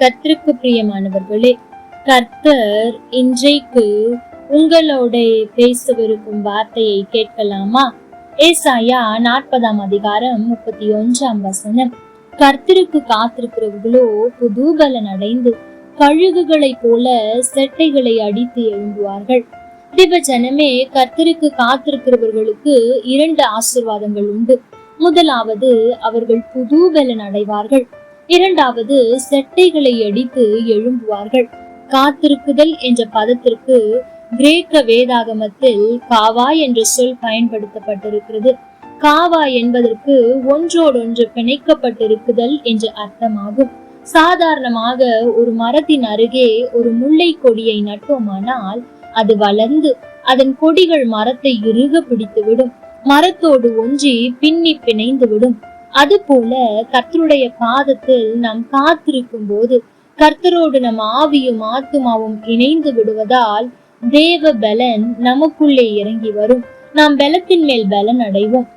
கர்த்தருக்கு பிரியமானவர்களே கர்த்தர் இன்றைக்கு உங்களோட பேசவிருக்கும் வார்த்தையை கேட்கலாமா? ஏசாயா நாற்பதாம் அதிகாரம் முப்பத்தி ஒன்றாம் வசனம். கர்த்தருக்கு காத்திருக்கிறவர்களோ புதூகலன் அடைந்து கழுகுகளை போல செட்டைகளை அடித்து எழும்புவார்கள். திவ ஜனமே கர்த்தருக்கு காத்திருக்கிறவர்களுக்கு இரண்டு ஆசிர்வாதங்கள் உண்டு. முதலாவது அவர்கள் புதூகலன் அடைவார்கள். இரண்டாவது செட்டைகளை அடித்து எழும்புவார்கள். காத்திருக்குதல் என்ற பதத்திற்கு கிரேக்க வேதாகமத்தில் காவா என்ற சொல் பயன்படுத்தப்பட்டிருக்கிறது. காவா என்பதற்கு ஒன்றோடொன்று பிணைக்கப்பட்டிருக்குதல் என்ற அர்த்தமாகும். சாதாரணமாக ஒரு மரத்தின் அருகே ஒரு முல்லை கொடியை நட்டோமானால் அது வளர்ந்து அதன் கொடிகள் மரத்தை இறுக பிடித்துவிடும். மரத்தோடு ஒன்றி பின்னி பிணைந்து விடும் அதுபோல கர்த்தருடைய பாதத்தில் நாம் காத்திருக்கும் போது கர்த்தரோடு நம் ஆவியும் ஆத்துமாவும் இணைந்து விடுவதால் தேவ பலன் நமக்குள்ளே இறங்கி வரும். நாம் பலத்தின் மேல் பலன் அடைவோம்.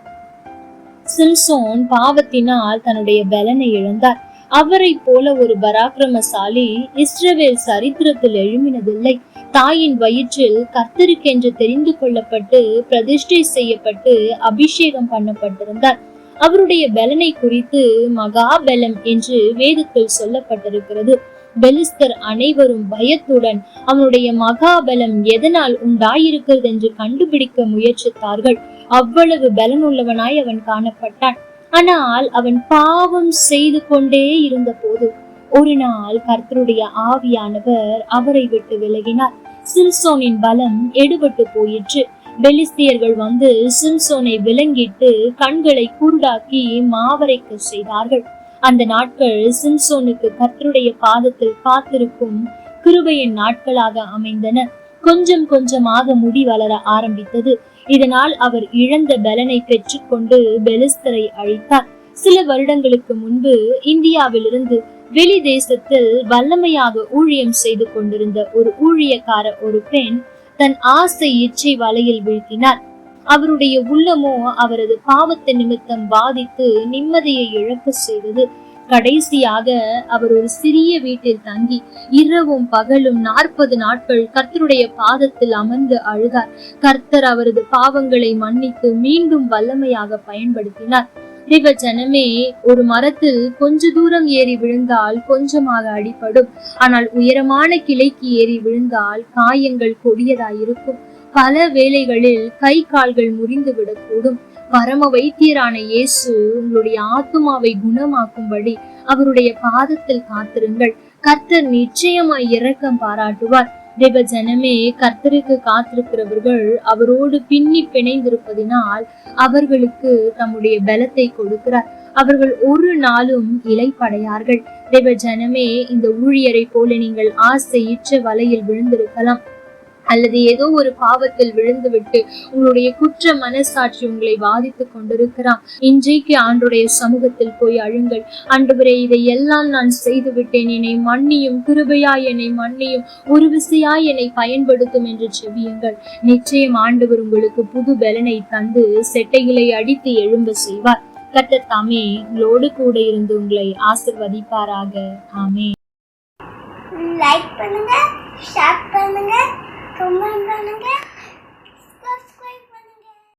சிம்சோன் பாவத்தினால் தன்னுடைய பலனை இழந்தார். அவரை போல ஒரு பராக்கிரமசாலி இஸ்ரவேல் சரித்திரத்தில் எழுமினதில்லை தாயின் வயிற்றில் கர்த்தருக்கென்று தெரிந்து கொள்ளப்பட்டு பிரதிஷ்டை செய்யப்பட்டு அபிஷேகம் பண்ணப்பட்டிருந்தார். அவருடைய பலனை குறித்து மகாபலம் என்று வேதத்தில் சொல்லப்பட்டிருக்கிறது. பெலிஸ்தர் அனைவரும் பயத்துடன் அவனுடைய மகாபலம் எதனால் உண்டாயிருக்கிறது என்று கண்டுபிடிக்க முயற்சித்தார்கள். அவ்வளவு பலனுள்ளவனாய் அவன் காணப்பட்டான். ஆனால் அவன் பாவம் செய்து கொண்டே இருந்த போது ஒரு நாள் கர்த்தருடைய ஆவியானவர் அவரை விட்டு விலகினார். சில்சோனின் பலம் எடுபட்டு போயிற்று. பெலிஸ்தியர்கள் வந்து சிம்சோனை விலங்கிட்டு கண்களை குருடாக்கி மாவரைக்க செய்தார்கள். அந்த நாட்கள் சிம்சோனுக்கு கத்தருடைய பாதத்தில் காத்திருக்கும் கிருபையின் நாட்களாக அமைந்தன. கொஞ்சம் கொஞ்சமாக முடி வளர ஆரம்பித்தது. இதனால் அவர் இழந்த பலனை பெற்றுக்கொண்டு பெலிஸ்தரை அழித்தார். சில வருடங்களுக்கு முன்பு இந்தியாவிலிருந்து வெளி தேசத்தில் வல்லமையாக ஊழியம் செய்து கொண்டிருந்த ஒரு ஊழியக்கார ஒரு பெண் தன் ஆசை இச்சை வலையில் வீழ்த்தினார். அவருடைய உள்ளமோ அவரது பாவத்தை நிமித்தம் பாதித்து நிம்மதியை இழக்க செய்தது. கடைசியாக அவர் ஒரு சிறிய வீட்டில் தங்கி இரவும் பகலும் நாற்பது நாட்கள் கர்த்தருடைய பாதத்தில் அமர்ந்து அழுதார். கர்த்தர் அவரது பாவங்களை மன்னித்து மீண்டும் வல்லமையாக பயன்படுத்தினார். திவ ஜனமே ஒரு மரத்தில் கொஞ்ச தூரம் ஏறி விழுந்தால் கொஞ்சமாக அடிபடும். ஆனால் உயரமான கிளைக்கு ஏறி விழுந்தால் காயங்கள் கொடியதாயிருக்கும். பல வேளைகளில் கை கால்கள் முறிந்து விடக்கூடும் பரம வைத்தியரான இயேசு உங்களுடைய ஆத்மாவை குணமாக்கும்படி அவருடைய பாதத்தில் காத்திருங்கள். கர்த்தர் நிச்சயமாய் இரக்கம் பாராட்டுவார். தேவ ஜனமே கர்த்தருக்கு காத்திருக்கிறவர்கள் அவரோடு பின்னி பிணைந்திருப்பதினால் அவர்களுக்கு தம்முடைய பலத்தை கொடுக்கிறார். அவர்கள் ஒரு நாளும் இலைப்படையார்கள் தேவ ஜனமே இந்த ஊழியரை போல நீங்கள் ஆசையிற்ற வலையில் விழுந்திருக்கலாம். அல்லது ஏதோ ஒரு பாவத்தில் விழுந்துவிட்டு உங்களுடைய குற்ற மனசாட்சி உங்களை பாதித்து கொண்டிருக்கிறான். இன்றைக்கு ஆண்டுடைய சமூகத்தில் போய் அழுங்கள். ஆண்டவரே இதை எல்லாம் நான் செய்து விட்டேன் என்னை மன்னியும் கிருபையாய் என்னை மன்னியும் ஒரு விசையாய் என்னை பயன்படுத்தும் என்று செவியுங்கள் நிச்சயம் ஆண்டவர் உங்களுக்கு புது பலனை தந்து செட்டைகளை அடித்து எழும்ப செய்வார். கட்ட தாமே உங்களோடு கூட இருந்து உங்களை ஆசிர்வதிப்பாராக. ஆமே லைக் பண்ணுங்க.